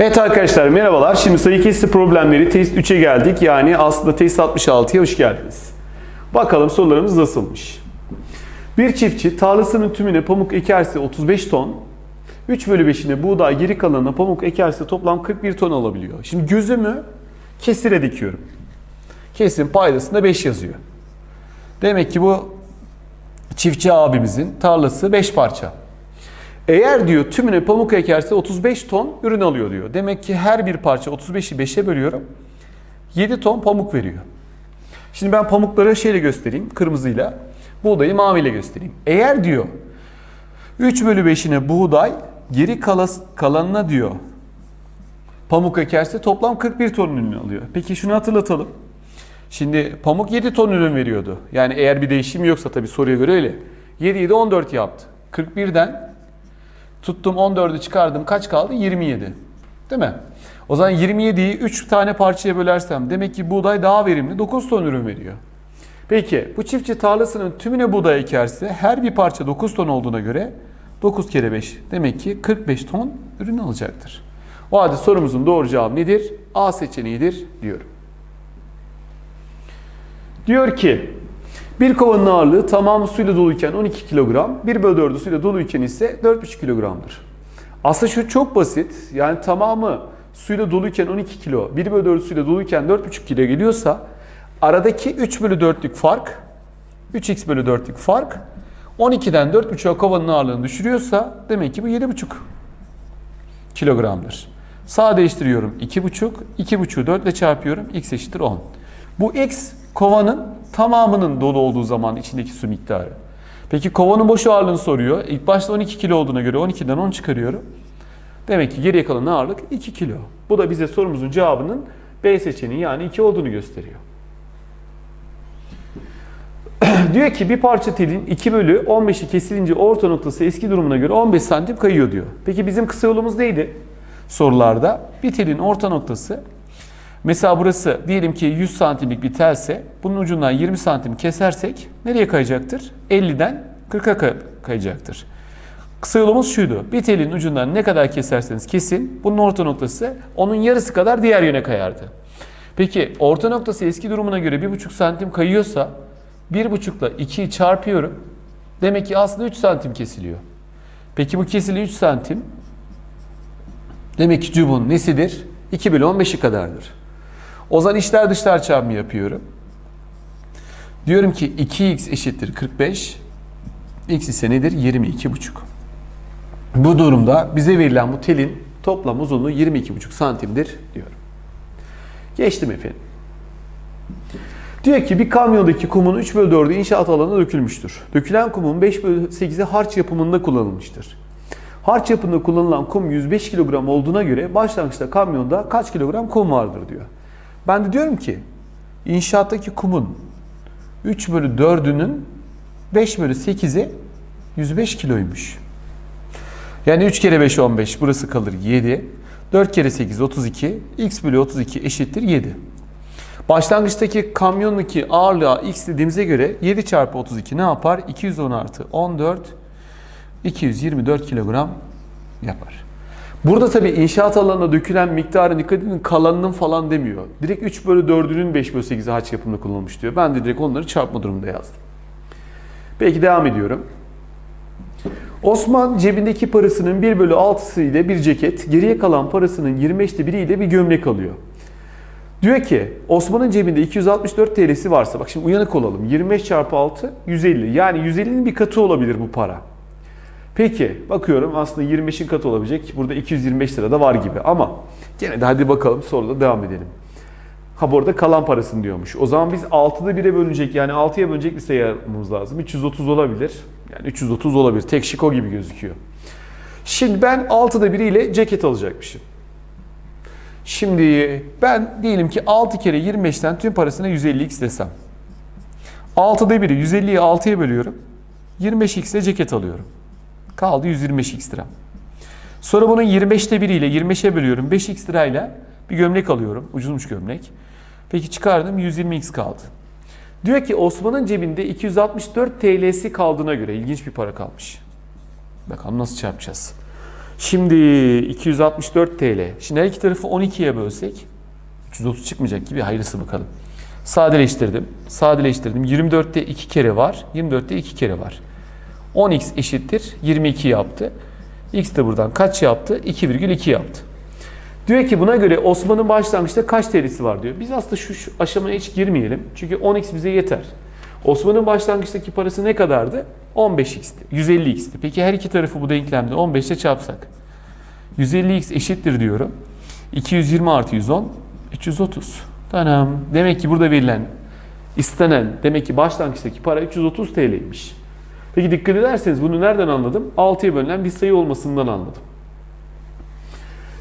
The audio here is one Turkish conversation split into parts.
Evet arkadaşlar merhabalar. Şimdi sayı kesiti problemleri test 3'e geldik. Yani aslında test 66'ya hoş geldiniz. Bakalım sorularımız nasılmış. Bir çiftçi tarlasının tümüne pamuk ekerse 35 ton, 3 bölü 5'ine buğday geri kalanına pamuk ekerse toplam 41 ton alabiliyor. Şimdi gözümü kesire dikiyorum. Kesin paydasında 5 yazıyor. Demek ki bu çiftçi abimizin tarlası 5 parça. Eğer diyor tümüne pamuk ekerse 35 ton ürün alıyor diyor. Demek ki her bir parça 35'i 5'e bölüyorum. 7 ton pamuk veriyor. Şimdi ben pamukları şeyle göstereyim kırmızıyla. Buğdayı maviyle göstereyim. Eğer diyor 3 bölü 5'ine buğday geri kalas, kalanına diyor pamuk ekerse toplam 41 ton ürün alıyor. Peki şunu hatırlatalım. Şimdi pamuk 7 ton ürün veriyordu. Yani eğer bir değişim yoksa tabii soruya göre öyle. 7 7 14 yaptı. 41'den tuttum 14'ü çıkardım kaç kaldı? 27. Değil mi? O zaman 27'yi 3 tane parçaya bölersem demek ki buğday daha verimli 9 ton ürün veriyor. Peki bu çiftçi tarlasının tümüne buğday ekerse her bir parça 9 ton olduğuna göre 9 kere 5 demek ki 45 ton ürün alacaktır. O halde sorumuzun doğru cevabı nedir? A seçeneğidir diyorum. Diyor ki bir kovanın ağırlığı tamamı suyla doluyken 12 kilogram, 1 bölü 4'ü suyla doluyken ise 4,5 kilogramdır. Aslında şu çok basit. Yani tamamı suyla doluyken 12 kilo, 1 bölü 4'ü suyla doluyken 4,5 kilo geliyorsa aradaki 3 bölü 4'lük fark, 3x bölü 4'lük fark 12'den 4,5'a kovanın ağırlığını düşürüyorsa demek ki bu 7,5 kilogramdır. Sadeleştiriyorum 2,5, 2,5'u 4 ile çarpıyorum x eşittir 10. Bu x kovanın tamamının dolu olduğu zaman içindeki su miktarı. Peki kovanın boş ağırlığını soruyor. İlk başta 12 kilo olduğuna göre 12'den 10 çıkarıyorum. Demek ki geriye kalan ağırlık 2 kilo. Bu da bize sorumuzun cevabının B seçeneği yani 2 olduğunu gösteriyor. diyor ki bir parça telin 2 bölü 15'i kesilince orta noktası eski durumuna göre 15 santim kayıyor diyor. Peki bizim kısa yolumuz neydi? Sorularda bir telin orta noktası Mesela burası diyelim ki 100 santimlik bir telse bunun ucundan 20 santim kesersek nereye kayacaktır? 50'den 40'a kayacaktır. Kısa yolumuz şuydu. Bir telin ucundan ne kadar keserseniz kesin bunun orta noktası onun yarısı kadar diğer yöne kayardı. Peki orta noktası eski durumuna göre 1,5 santim kayıyorsa 1,5 ile 2'yi çarpıyorum. Demek ki aslında 3 santim kesiliyor. Peki bu kesili 3 santim demek ki çubuğun nesidir? 2 bölü 15'i kadardır. O zaman içler dışlar çarpımı yapıyorum. Diyorum ki 2x eşittir 45. x ise nedir? 22,5. Bu durumda bize verilen bu telin toplam uzunluğu 22,5 santimdir diyorum. Geçtim efendim. Diyor ki bir kamyondaki kumun 3 bölü 4'ü inşaat alanına dökülmüştür. Dökülen kumun 5 bölü 8'i harç yapımında kullanılmıştır. Harç yapımında kullanılan kum 105 kilogram olduğuna göre başlangıçta kamyonda kaç kilogram kum vardır diyor. Ben de diyorum ki inşaattaki kumun 3 bölü 4'ünün 5 bölü 8'i 105 kiloymuş. Yani 3 kere 5 15 burası kalır 7. 4 kere 8 32. X bölü 32 eşittir 7. Başlangıçtaki kamyondaki ağırlığa x dediğimize göre 7 çarpı 32 ne yapar? 210 artı 14 224 kilogram yapar. Burada tabii inşaat alanına dökülen miktarın dikkat edin kalanının falan demiyor. Direkt 3 bölü 4'ünün 5 bölü 8'i haç yapımında kullanılmış diyor. Ben de direkt onları çarpma durumunda yazdım. Peki devam ediyorum. Osman cebindeki parasının 1 bölü 6'sı ile bir ceket, geriye kalan parasının 25'te 1'i ile bir gömlek alıyor. Diyor ki Osman'ın cebinde 264 TL'si varsa, bak şimdi uyanık olalım. 25 çarpı 6 150. Yani 150'nin bir katı olabilir bu para. Peki bakıyorum aslında 25'in katı olabilecek. Burada 225 lira da var gibi ama gene de hadi bakalım sonra da devam edelim. Ha bu arada kalan parasını diyormuş. O zaman biz 6'da 1'e bölünecek yani 6'ya bölünecek bir sayı yapmamız lazım. 330 olabilir. Yani 330 olabilir. Tek şiko gibi gözüküyor. Şimdi ben 6'da 1 ile ceket alacakmışım. Şimdi ben diyelim ki 6 kere 25'ten tüm parasına 150x desem. 6'da 1'i 150'yi 6'ya bölüyorum. 25x ile ceket alıyorum. Kaldı 125x lira. Sonra bunun 25'te 1 ile 25'e bölüyorum. 5x lirayla bir gömlek alıyorum. Ucuzmuş gömlek. Peki çıkardım 120x kaldı. Diyor ki Osman'ın cebinde 264 TL'si kaldığına göre ilginç bir para kalmış. Bakalım nasıl çarpacağız. Şimdi 264 TL. Şimdi her iki tarafı 12'ye bölsek 330 çıkmayacak gibi hayırlısı bakalım. Sadeleştirdim. Sadeleştirdim. 24'te 2 kere var. 24'te 2 kere var. 10x eşittir 22 yaptı. X de buradan kaç yaptı? 2,2 yaptı. Diyor ki buna göre Osman'ın başlangıçta kaç TL'si var diyor. Biz aslında şu, şu aşamaya hiç girmeyelim. Çünkü 10x bize yeter. Osman'ın başlangıçtaki parası ne kadardı? 15x'ti. 150x'ti. Peki her iki tarafı bu denklemde 15 ile çarpsak. 150x eşittir diyorum. 220 artı 110, 330. Tamam. Demek ki burada verilen, istenen, demek ki başlangıçtaki para 330 TL'ymiş. Peki dikkat ederseniz bunu nereden anladım? 6'ya bölünen bir sayı olmasından anladım.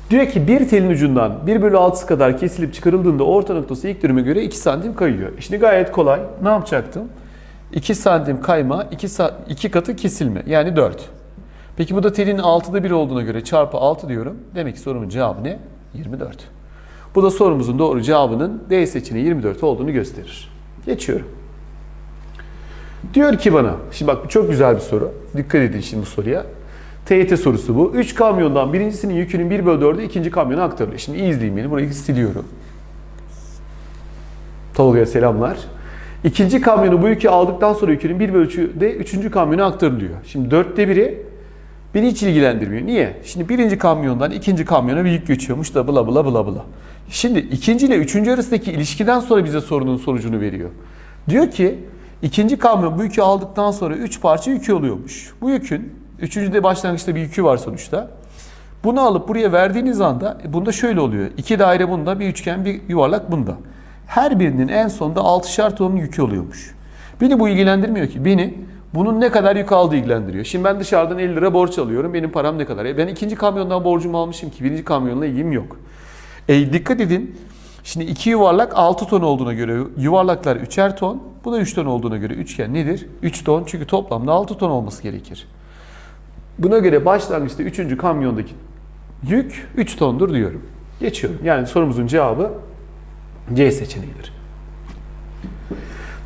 Diyor ki bir telin ucundan 1 bölü 6'sı kadar kesilip çıkarıldığında orta noktası ilk dürüme göre 2 santim kayıyor. Şimdi gayet kolay. Ne yapacaktım? 2 santim kayma, 2, 2 katı kesilme. Yani 4. Peki bu da telin 6'da 1 olduğuna göre çarpı 6 diyorum. Demek ki sorumun cevabı ne? 24. Bu da sorumuzun doğru cevabının D seçeneği 24 olduğunu gösterir. Geçiyorum. Diyor ki bana, şimdi bak bu çok güzel bir soru. Dikkat edin şimdi bu soruya. TYT sorusu bu. 3 kamyondan birincisinin yükünün 1 bölü 4'ü ikinci kamyona aktarılıyor. Şimdi iyi izleyin beni. Burayı siliyorum. Tolga'ya selamlar. İkinci kamyonu bu yükü aldıktan sonra yükünün bir bölü de üçüncü kamyona aktarılıyor. Şimdi dörtte biri beni hiç ilgilendirmiyor. Niye? Şimdi birinci kamyondan ikinci kamyona bir yük geçiyormuş da bla bla bla bla. Şimdi ikinci ile üçüncü arasındaki ilişkiden sonra bize sorunun sonucunu veriyor. Diyor ki ikinci kamyon bu yükü aldıktan sonra üç parça yükü oluyormuş. Bu yükün üçüncüde başlangıçta bir yükü var sonuçta. Bunu alıp buraya verdiğiniz anda e, bunda şöyle oluyor. İki daire bunda, bir üçgen, bir yuvarlak bunda. Her birinin en sonunda 6'şar ton yükü oluyormuş. Beni bu ilgilendirmiyor ki. Beni bunun ne kadar yük aldığı ilgilendiriyor. Şimdi ben dışarıdan 50 lira borç alıyorum. Benim param ne kadar? E ben ikinci kamyondan borcumu almışım ki birinci kamyonla ilgim yok. E dikkat edin. Şimdi iki yuvarlak 6 ton olduğuna göre yuvarlaklar 3'er ton. Bu da 3 ton olduğuna göre üçgen nedir? 3 ton çünkü toplamda 6 ton olması gerekir. Buna göre başlangıçta 3. kamyondaki yük 3 tondur diyorum. Geçiyorum. Yani sorumuzun cevabı C seçeneğidir.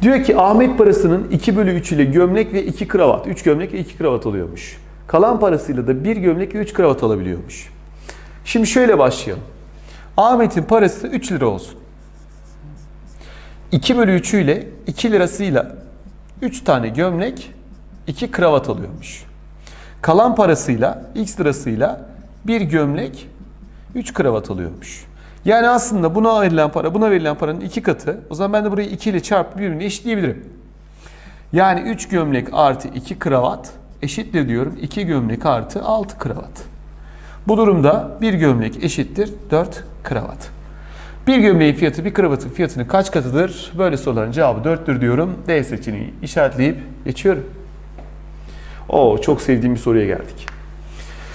Diyor ki Ahmet parasının 2 bölü 3 ile gömlek ve 2 kravat. 3 gömlek ve 2 kravat alıyormuş. Kalan parasıyla da 1 gömlek ve 3 kravat alabiliyormuş. Şimdi şöyle başlayalım. Ahmet'in parası 3 lira olsun. 2 bölü 3 ile 2 lirasıyla 3 tane gömlek 2 kravat alıyormuş. Kalan parasıyla x lirasıyla 1 gömlek 3 kravat alıyormuş. Yani aslında buna verilen para, buna verilen paranın iki katı. O zaman ben de burayı 2 ile çarpıp birbirine eşitleyebilirim. Yani 3 gömlek artı 2 kravat eşittir diyorum. 2 gömlek artı 6 kravat. Bu durumda bir gömlek eşittir 4 kravat. Bir gömleğin fiyatı bir kravatın fiyatının kaç katıdır? Böyle soruların cevabı 4'tür diyorum. D seçeneği işaretleyip geçiyorum. Oo çok sevdiğim bir soruya geldik.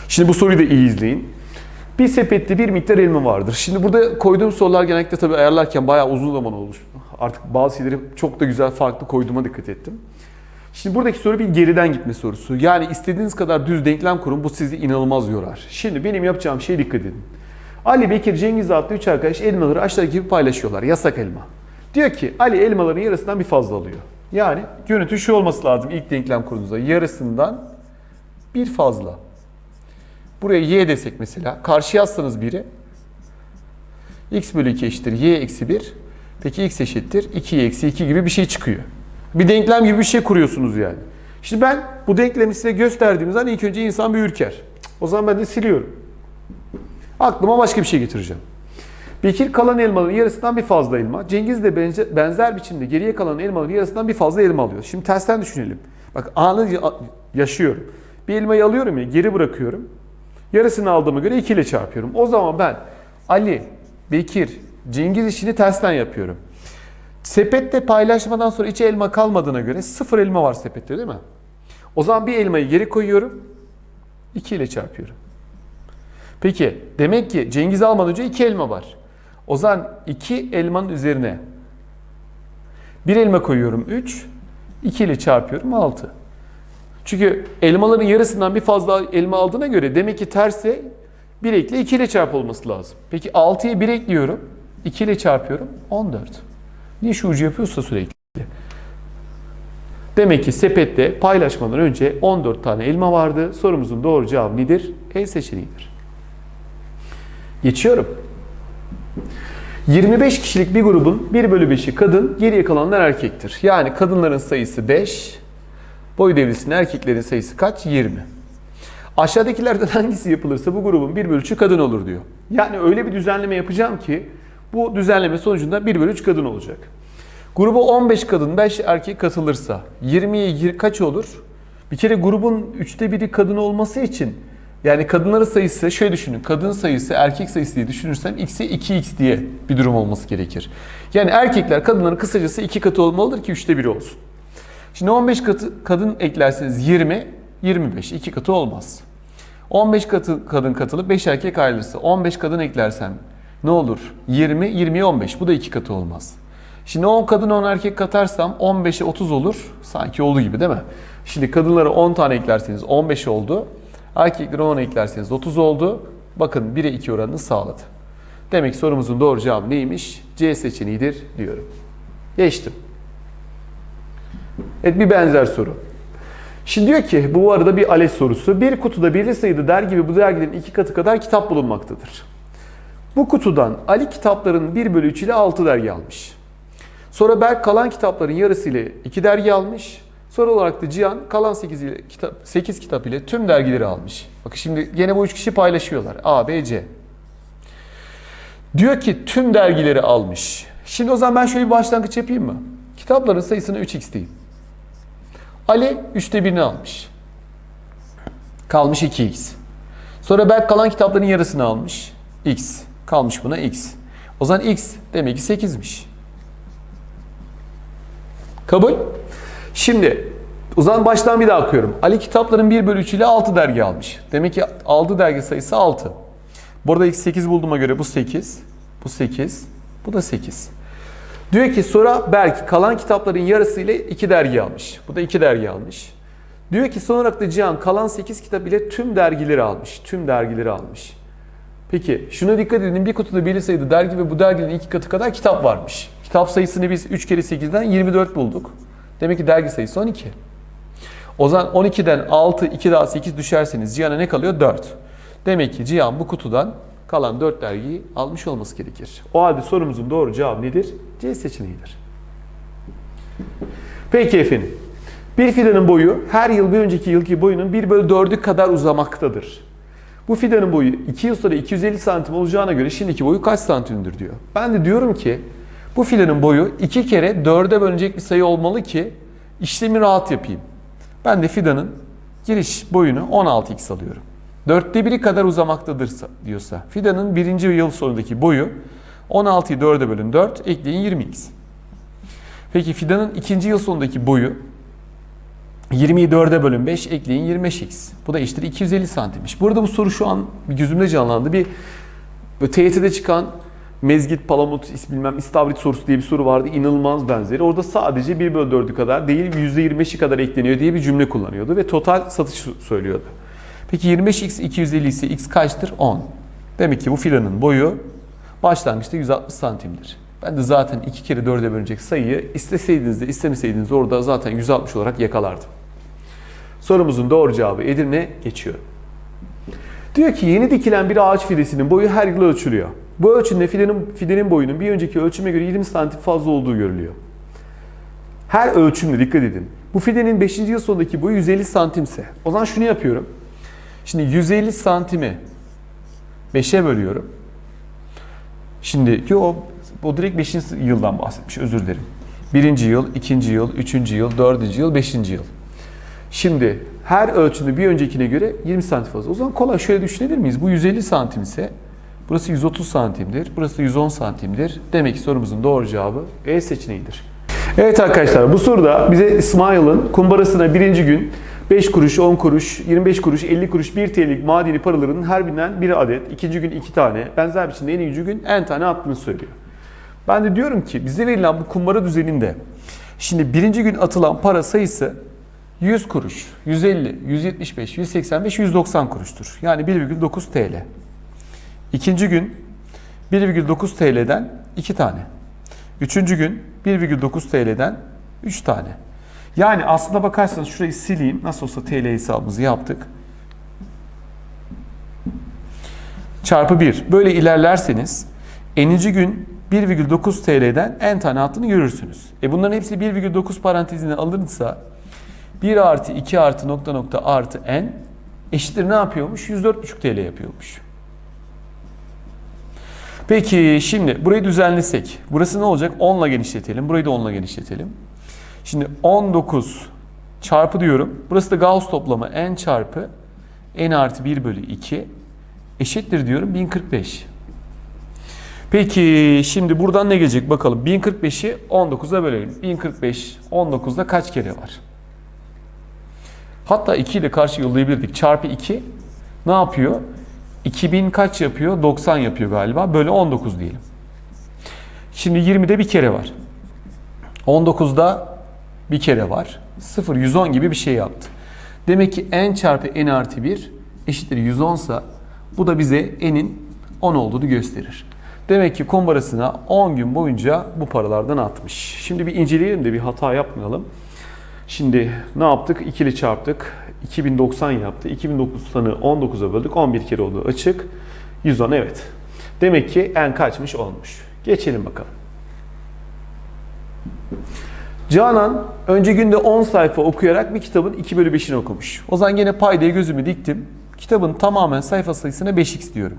Şimdi bu soruyu da iyi izleyin. Bir sepette bir miktar elma vardır. Şimdi burada koyduğum sorular genellikle tabii ayarlarken bayağı uzun zaman olmuş. Artık bazı şeyleri çok da güzel farklı koyduğuma dikkat ettim. Şimdi buradaki soru bir geriden gitme sorusu. Yani istediğiniz kadar düz denklem kurun bu sizi inanılmaz yorar. Şimdi benim yapacağım şeye dikkat edin. Ali, Bekir, Cengiz adlı üç arkadaş elmaları aşağıdaki gibi paylaşıyorlar. Yasak elma. Diyor ki Ali elmaların yarısından bir fazla alıyor. Yani görüntü şu olması lazım ilk denklem kurduğunuzda. Yarısından bir fazla. Buraya y desek mesela. Karşıya yazsanız biri. x bölü 2 eşittir y eksi 1. Peki x eşittir 2 eksi 2 gibi bir şey çıkıyor. Bir denklem gibi bir şey kuruyorsunuz yani. Şimdi ben bu denklemi size gösterdiğim zaman ilk önce insan bir ürker. O zaman ben de siliyorum. Aklıma başka bir şey getireceğim. Bekir kalan elmaların yarısından bir fazla elma. Cengiz de benzer, biçimde geriye kalan elmaların yarısından bir fazla elma alıyor. Şimdi tersten düşünelim. Bak anı yaşıyorum. Bir elmayı alıyorum ya geri bırakıyorum. Yarısını aldığıma göre 2 ile çarpıyorum. O zaman ben Ali, Bekir, Cengiz işini tersten yapıyorum. Sepette paylaşmadan sonra içi elma kalmadığına göre sıfır elma var sepette değil mi? O zaman bir elmayı geri koyuyorum. 2 ile çarpıyorum. Peki demek ki Cengiz almadan önce 2 elma var. O zaman 2 elmanın üzerine bir elma koyuyorum 3. 2 ile çarpıyorum 6. Çünkü elmaların yarısından bir fazla elma aldığına göre demek ki terse 1 ekle 2 ile çarp lazım. Peki 6'ya 1 ekliyorum. 2 ile çarpıyorum. 14. Niye şu ucu yapıyorsa sürekli? Demek ki sepette paylaşmadan önce 14 tane elma vardı. Sorumuzun doğru cevabı nedir? E seçeneğidir. Geçiyorum. 25 kişilik bir grubun 1 bölü 5'i kadın, geriye kalanlar erkektir. Yani kadınların sayısı 5, boy devrisinin erkeklerin sayısı kaç? 20. Aşağıdakilerden hangisi yapılırsa bu grubun 1 bölü 3'ü kadın olur diyor. Yani öyle bir düzenleme yapacağım ki bu düzenleme sonucunda 1 bölü 3 kadın olacak. Gruba 15 kadın 5 erkek katılırsa 20'ye yir- kaç olur? Bir kere grubun 3'te biri kadın olması için yani kadınların sayısı şöyle düşünün. Kadın sayısı erkek sayısı diye düşünürsem x'e 2x diye bir durum olması gerekir. Yani erkekler kadınların kısacası 2 katı olmalıdır ki 3'te 1 olsun. Şimdi 15 katı kadın eklerseniz 20, 25. 2 katı olmaz. 15 katı kadın katılıp 5 erkek ayrılırsa 15 kadın eklersem ne olur? 20, 20'ye 15. Bu da 2 katı olmaz. Şimdi 10 kadın 10 erkek katarsam 15'e 30 olur. Sanki olduğu gibi değil mi? Şimdi kadınlara 10 tane eklerseniz 15 oldu. Erkeklere 10 eklerseniz 30 oldu. Bakın 1'e 2 oranını sağladı. Demek ki sorumuzun doğru cevabı neymiş? C seçeneğidir diyorum. Geçtim. Evet bir benzer soru. Şimdi diyor ki bu arada bir ALES sorusu. Bir kutuda belirli sayıda dergi ve bu dergilerin iki katı kadar kitap bulunmaktadır. Bu kutudan Ali kitapların 1 bölü 3 ile 6 dergi almış. Sonra Berk kalan kitapların yarısı ile 2 dergi almış. Sonra olarak da Cihan kalan 8, ile, kitap, 8 kitap ile tüm dergileri almış. Bakın şimdi gene bu üç kişi paylaşıyorlar. A, B, C. Diyor ki tüm dergileri almış. Şimdi o zaman ben şöyle bir başlangıç yapayım mı? Kitapların sayısını 3x diyeyim. Ali 3'te 1'ini almış. Kalmış 2x. Sonra Berk kalan kitapların yarısını almış. x. Kalmış buna x. O zaman x demek ki 8'miş. Kabul. Şimdi o zaman baştan bir daha okuyorum. Ali kitapların 1 bölü 3 ile 6 dergi almış. Demek ki aldığı dergi sayısı 6. Burada x 8 bulduğuma göre bu 8. Bu 8. Bu da 8. Diyor ki sonra Berk kalan kitapların yarısı ile 2 dergi almış. Bu da 2 dergi almış. Diyor ki son olarak da Cihan kalan 8 kitap ile tüm dergileri almış. Tüm dergileri almış. Peki şuna dikkat edin bir kutuda belli sayıda dergi ve bu derginin iki katı kadar kitap varmış. Kitap sayısını biz 3 kere 8'den 24 bulduk. Demek ki dergi sayısı 12. O zaman 12'den 6, 2 daha 8 düşerseniz Cihan'a ne kalıyor? 4. Demek ki Cihan bu kutudan kalan 4 dergiyi almış olması gerekir. O halde sorumuzun doğru cevabı nedir? C seçeneğidir. Peki efendim. Bir fidanın boyu her yıl bir önceki yılki boyunun 1 bölü 4'ü kadar uzamaktadır. Bu fidanın boyu 2 yıl sonra 250 santim olacağına göre şimdiki boyu kaç santimdir diyor. Ben de diyorum ki bu fidanın boyu 2 kere 4'e bölünecek bir sayı olmalı ki işlemi rahat yapayım. Ben de fidanın giriş boyunu 16x alıyorum. Dörtte biri kadar uzamaktadır diyorsa fidanın birinci yıl sonundaki boyu 16'yı 4'e bölün 4 ekleyin 20x. Peki fidanın ikinci yıl sonundaki boyu 20'yi 4'e bölün 5 ekleyin 25x. Bu da eşittir 250 santimmiş. Burada bu soru şu an gözümde canlandı. Bir TYT'de çıkan mezgit, palamut, bilmem istavrit sorusu diye bir soru vardı. İnanılmaz benzeri. Orada sadece 1 bölü 4'ü kadar değil %25'i kadar ekleniyor diye bir cümle kullanıyordu ve total satış söylüyordu. Peki 25x 250 ise x kaçtır? 10. Demek ki bu filanın boyu başlangıçta 160 santimdir. Ben de zaten 2 kere 4'e bölünecek sayıyı isteseydiniz de istemeseydiniz de orada zaten 160 olarak yakalardım. Sorumuzun doğru cevabı Edirne geçiyor. Diyor ki yeni dikilen bir ağaç fidesinin boyu her yıl ölçülüyor. Bu ölçümde fidenin, fidenin boyunun bir önceki ölçüme göre 20 santim fazla olduğu görülüyor. Her ölçümde dikkat edin. Bu fidenin 5. yıl sonundaki boyu 150 santimse o zaman şunu yapıyorum. Şimdi 150 santimi 5'e bölüyorum. Şimdi ki o, o direkt 5. yıldan bahsetmiş özür dilerim. Birinci yıl, ikinci yıl, üçüncü yıl, dördüncü yıl, beşinci yıl. Şimdi her ölçümde bir öncekine göre 20 santim fazla. O zaman kolay şöyle düşünebilir miyiz? Bu 150 santim ise burası 130 santimdir, burası da 110 santimdir. Demek ki sorumuzun doğru cevabı E seçeneğidir. Evet arkadaşlar bu soruda bize İsmail'ın kumbarasına birinci gün 5 kuruş, 10 kuruş, 25 kuruş, 50 kuruş, 1 TL'lik madeni paraların her birinden bir adet, ikinci gün 2 tane, benzer biçimde en ikinci gün en tane attığını söylüyor. Ben de diyorum ki bize verilen bu kumbara düzeninde şimdi birinci gün atılan para sayısı 100 kuruş, 150, 175, 185, 190 kuruştur. Yani 1,9 TL. İkinci gün 1,9 TL'den 2 tane. Üçüncü gün 1,9 TL'den 3 tane. Yani aslında bakarsanız şurayı sileyim. Nasıl olsa TL hesabımızı yaptık. Çarpı 1. Böyle ilerlerseniz enici gün 1,9 TL'den n tane hattını görürsünüz. E bunların hepsi 1,9 parantezine alınırsa 1 artı 2 artı nokta nokta artı n eşittir ne yapıyormuş? 104,5 TL yapıyormuş. Peki şimdi burayı düzenlesek. Burası ne olacak? 10 ile genişletelim. Burayı da 10 ile genişletelim. Şimdi 19 çarpı diyorum. Burası da Gauss toplamı n çarpı n artı 1 bölü 2 eşittir diyorum 1045. Peki şimdi buradan ne gelecek bakalım. 1045'i 19'a bölelim. 1045 19'da kaç kere var? Hatta 2 ile karşı yollayabilirdik. Çarpı 2 ne yapıyor? 2000 kaç yapıyor? 90 yapıyor galiba. Böyle 19 diyelim. Şimdi 20'de bir kere var. 19'da bir kere var. 0, 110 gibi bir şey yaptı. Demek ki n çarpı n artı 1 eşittir 110 ise bu da bize n'in 10 olduğunu gösterir. Demek ki kumbarasına 10 gün boyunca bu paralardan atmış. Şimdi bir inceleyelim de bir hata yapmayalım. Şimdi ne yaptık? İkili çarptık. 2090 yaptı. 2090'ı 19'a böldük. 11 kere oldu açık. 110 evet. Demek ki n kaçmış olmuş. Geçelim bakalım. Canan önce günde 10 sayfa okuyarak bir kitabın 2 bölü 5'ini okumuş. O zaman yine paydaya gözümü diktim. Kitabın tamamen sayfa sayısına 5x diyorum.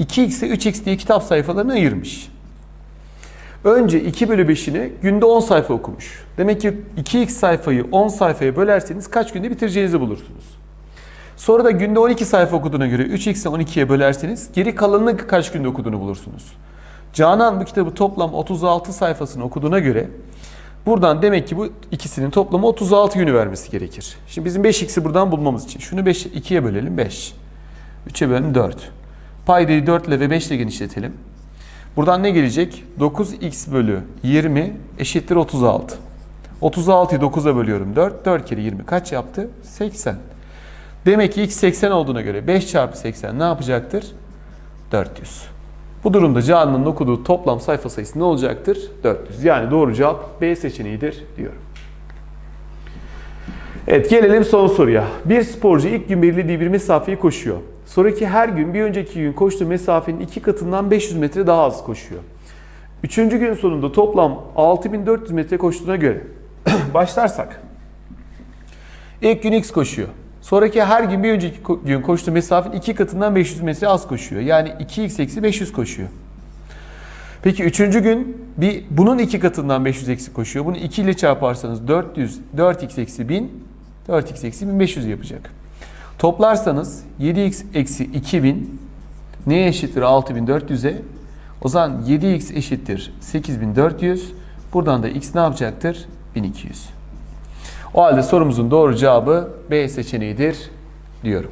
2x'e 3x diye kitap sayfalarını ayırmış. Önce 2 bölü 5'ini günde 10 sayfa okumuş. Demek ki 2x sayfayı 10 sayfaya bölerseniz kaç günde bitireceğinizi bulursunuz. Sonra da günde 12 sayfa okuduğuna göre 3x'i 12'ye bölerseniz geri kalanını kaç günde okuduğunu bulursunuz. Canan bu kitabı toplam 36 sayfasını okuduğuna göre buradan demek ki bu ikisinin toplamı 36 günü vermesi gerekir. Şimdi bizim 5x'i buradan bulmamız için şunu 5 2'ye bölelim 5. 3'e bölelim 4. Paydayı 4 ile ve 5 ile genişletelim. Buradan ne gelecek? 9x bölü 20 eşittir 36. 36'yı 9'a bölüyorum 4. 4 kere 20 kaç yaptı? 80. Demek ki x 80 olduğuna göre 5 çarpı 80 ne yapacaktır? 400. Bu durumda Canan'ın okuduğu toplam sayfa sayısı ne olacaktır? 400. Yani doğru cevap B seçeneğidir diyorum. Evet gelelim son soruya. Bir sporcu ilk gün belirlediği bir mesafeyi koşuyor. Sonraki her gün bir önceki gün koştuğu mesafenin iki katından 500 metre daha az koşuyor. Üçüncü gün sonunda toplam 6400 metre koştuğuna göre başlarsak. İlk gün x koşuyor. Sonraki her gün bir önceki gün koştuğu mesafenin iki katından 500 metre az koşuyor. Yani 2x eksi 500 koşuyor. Peki üçüncü gün bir bunun iki katından 500 eksi koşuyor. Bunu 2 ile çarparsanız 400, 4x eksi 1000, 4x eksi 1500 yapacak. Toplarsanız 7x eksi 2000 neye eşittir 6400'e? O zaman 7x eşittir 8400. Buradan da x ne yapacaktır? 1200. O halde sorumuzun doğru cevabı B seçeneğidir diyorum.